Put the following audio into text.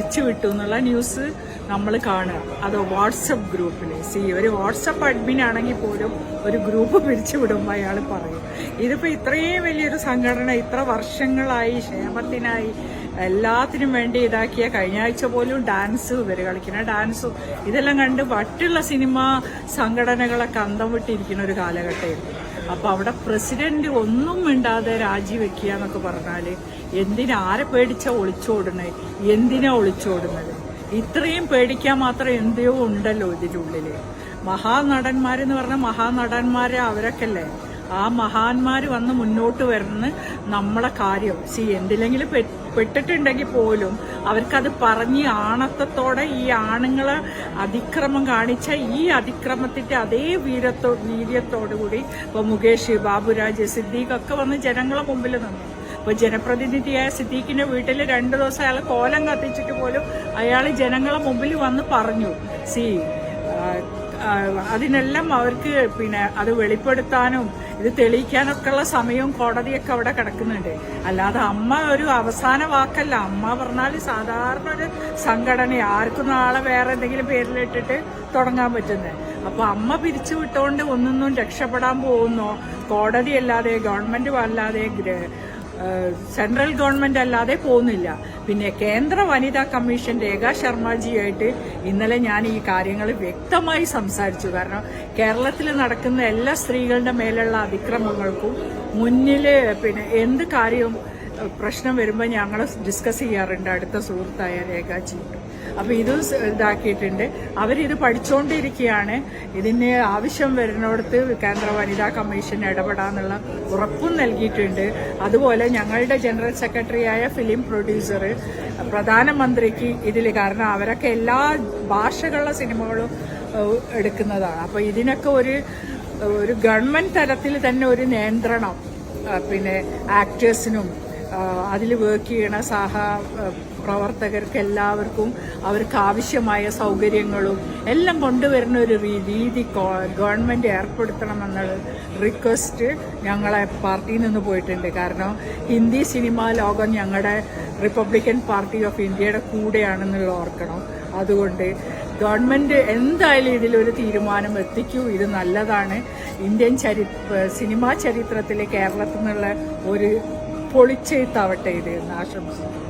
പിരിച്ചു വിട്ടു എന്നുള്ള ന്യൂസ് നമ്മൾ കാണുക. അത് വാട്സപ്പ് ഗ്രൂപ്പിൽ സി ഒരു വാട്സപ്പ് അഡ്മിൻ ആണെങ്കിൽ പോലും ഒരു ഗ്രൂപ്പ് പിരിച്ചു വിടുമ്പോൾ അയാൾ പറയും. ഇതിപ്പോൾ ഇത്രയും വലിയൊരു സംഘടന ഇത്ര വർഷങ്ങളായി ക്ഷേമത്തിനായി എല്ലാത്തിനും വേണ്ടി ഇതാക്കിയ കഴിഞ്ഞ ആഴ്ച പോലും ഡാൻസ് ഇവർ കളിക്കുന്ന ഡാൻസും. ഇതെല്ലാം കണ്ട് മറ്റുള്ള സിനിമ സംഘടനകളൊക്കെ അന്തം വിട്ടിരിക്കുന്ന ഒരു കാലഘട്ടമായിരുന്നു. അപ്പൊ അവിടെ പ്രസിഡന്റ് ഒന്നും മിണ്ടാതെ രാജിവെക്കുക എന്നൊക്കെ പറഞ്ഞാൽ എന്തിനാ ആരെ പേടിച്ച ഒളിച്ചോടണേ എന്തിനാ ഒളിച്ചോടുന്നത്? ഇത്രയും പേടിക്കാൻ മാത്രം എന്തെയോ ഉണ്ടല്ലോ ഇതിന്റെ ഉള്ളിൽ മഹാനടന്മാരെന്ന് പറഞ്ഞ മഹാനടന്മാരെ അവരൊക്കെ അല്ലേ ആ മഹാന്മാർ വന്ന് മുന്നോട്ട് വരുന്ന നമ്മളെ കാര്യം. സി എന്തിലെങ്കിലും പെട്ടിട്ടുണ്ടെങ്കിൽ പോലും അവർക്കത് പറഞ്ഞ് ആണത്തത്തോടെ ഈ ആണുങ്ങളെ അതിക്രമം കാണിച്ച ഈ അതിക്രമത്തിന്റെ അതേ വീരത്തോ വീര്യത്തോടു കൂടി ഇപ്പൊ മുകേഷ് ബാബുരാജ് സിദ്ദീഖ് ഒക്കെ വന്ന് ജനങ്ങളെ മുമ്പിൽ നിന്നു. ഇപ്പൊ ജനപ്രതിനിധിയായ സിദ്ദീഖിന്റെ വീട്ടിൽ രണ്ട് ദിവസം അയാൾ കോലം കത്തിച്ചിട്ട് പോലും അയാൾ ജനങ്ങളെ മുമ്പിൽ വന്ന് പറഞ്ഞു. സി അതിനെല്ലാം അവർക്ക് പിന്നെ അത് വെളിപ്പെടുത്താനും ഇത് തെളിയിക്കാനൊക്കെ ഉള്ള സമയവും കോടതിയൊക്കെ അവിടെ കിടക്കുന്നുണ്ട്. അല്ലാതെ അമ്മ ഒരു അവസാന വാക്കല്ല. അമ്മ പറഞ്ഞാൽ സാധാരണ ഒരു സംഘടന. ആർക്കും നാളെ വേറെ എന്തെങ്കിലും പേരിലിട്ടിട്ട് തുടങ്ങാൻ പറ്റുന്നത് അപ്പോൾ അമ്മ പിരിച്ചു വിട്ടുകൊണ്ട് ഒന്നൊന്നും രക്ഷപ്പെടാൻ പോകുന്നോ? കോടതി അല്ലാതെ ഗവൺമെന്റ് അല്ലാതെ സെൻട്രൽ ഗവൺമെന്റ് അല്ലാതെ പോകുന്നില്ല. പിന്നെ കേന്ദ്ര വനിതാ കമ്മീഷൻ രേഖ ശർമ്മജിയായിട്ട് ഇന്നലെ ഞാൻ ഈ കാര്യങ്ങൾ വ്യക്തമായി സംസാരിച്ചു. കാരണം കേരളത്തിൽ നടക്കുന്ന എല്ലാ സ്ത്രീകളുടെ മേലുള്ള അതിക്രമങ്ങൾക്കും മുന്നിൽ പിന്നെ എന്ത് കാര്യവും പ്രശ്നം വരുമ്പോൾ ഞങ്ങൾ ഡിസ്കസ് ചെയ്യാറുണ്ട് അടുത്ത സുഹൃത്തായ രേഖാജി. അപ്പൊ ഇത് ഇതാക്കിയിട്ടുണ്ട്. അവരിത് പഠിച്ചുകൊണ്ടിരിക്കുകയാണ് ഇതിന് ആവശ്യം വരുന്നിടത്ത് കേന്ദ്ര വനിതാ കമ്മീഷൻ ഇടപെടാന്നുള്ള ഉറപ്പും നൽകിയിട്ടുണ്ട്. അതുപോലെ ഞങ്ങളുടെ ജനറൽ സെക്രട്ടറിയായ ഫിലിം പ്രൊഡ്യൂസർ പ്രധാനമന്ത്രിക്ക് ഇതിൽ കാരണം അവരൊക്കെ എല്ലാ ഭാഷകളുടെ സിനിമകളും എടുക്കുന്നതാണ്. അപ്പോൾ ഇതിനൊക്കെ ഒരു ഒരു ഗവൺമെന്റ് തലത്തിൽ തന്നെ ഒരു നിയന്ത്രണം പിന്നെ ആക്ടേഴ്സിനും അതിൽ വർക്ക് ചെയ്യണ സഹ പ്രവർത്തകർക്ക് എല്ലാവർക്കും അവർക്ക് ആവശ്യമായ സൗകര്യങ്ങളും എല്ലാം കൊണ്ടുവരുന്ന ഒരു രീതി ഗവൺമെന്റ് ഏർപ്പെടുത്തണം ഏർപ്പെടുത്തണമെന്നുള്ള റിക്വസ്റ്റ് ഞങ്ങളെ പാർട്ടിയിൽ നിന്ന് പോയിട്ടുണ്ട്. കാരണം ഹിന്ദി സിനിമാ ലോകം ഞങ്ങളുടെ റിപ്പബ്ലിക്കൻ പാർട്ടി ഓഫ് ഇന്ത്യയുടെ കൂടെയാണെന്നുള്ള ഓർക്കണം. അതുകൊണ്ട് ഗവൺമെന്റ് എന്തായാലും ഇതിലൊരു തീരുമാനം എത്തിക്കൂ. ഇത് നല്ലതാണ്. ഇന്ത്യൻ ചരി സിനിമാ ചരിത്രത്തിലെ കേരളത്തിൽ നിന്നുള്ള ഒരു പൊളിച്ചെഴുത്താവട്ടെ ഇത് എന്ന് ആശംസിക്കുന്നു.